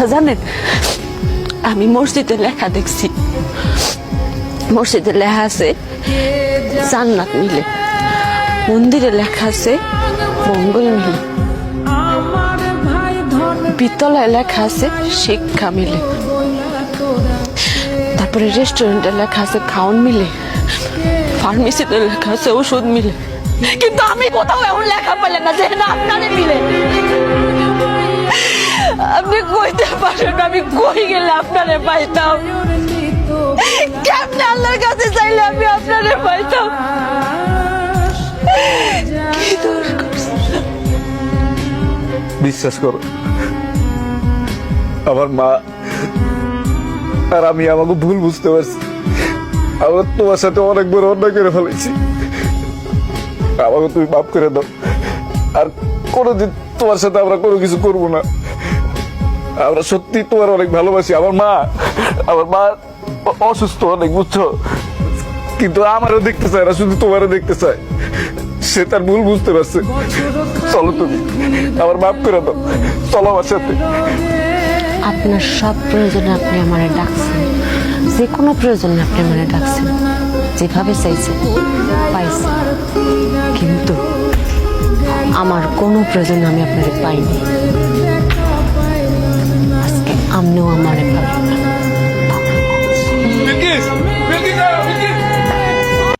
কথা জানেন? আমি মসজিদে লেখা দেখছি। মসজিদে লেখা আছে, জান্নাত মিলে। মন্দিরে লেখা আছে, মঙ্গল মিলে। বিতলায় লেখা আছে, শিক্ষা মিলে। তারপরে রেস্টুরেন্টে লেখা আছে, খাওন মিলে। ফার্মেসিতে লেখা আছে, ওষুধ মিলে। কিন্তু আমি কোথাও এমন লেখা পেলাম না যে না আপনারে মিলে। কইতে আমি কই গেলে আপনারে পাইতাম। কেমনে আল্লাহর কাছে চাইলে আমি আপনারে পাইতাম? বিশ্বাস করো, আমার মা আর আমি আমাকে ভুল বুঝতে পারছি। আমার তোমার সাথে অনেক বড় অন্যায় করে ফেলেছি। আমাকে তুমি মাফ করে দাও। আর কোনোদিন তোমার সাথে আমরা কোনো কিছু করব না। আমরা সত্যি তোমার অনেক ভালোবাসি। আমার মা আমার মা অসুস্থ অনেক, বুঝছ? কিন্তু আমারও দেখতে চায় না, শুধু তোমারও দেখতে চায়। সে তার ভুল বুঝতে পারছে। চলো তুমি, আমার মাফ করে দাও। চলো আমার সাথে। আপনার সব প্রয়োজনে আপনি আমারে ডাকছেন। যে কোনো প্রয়োজনে আপনি আমারে ডাকছেন। যেভাবে চাইছেন, পাইছেন। কিন্তু আমার কোনো প্রয়োজনে আমি আপনাকে পাইনি। আজকে আপনিও আমারে পাবেন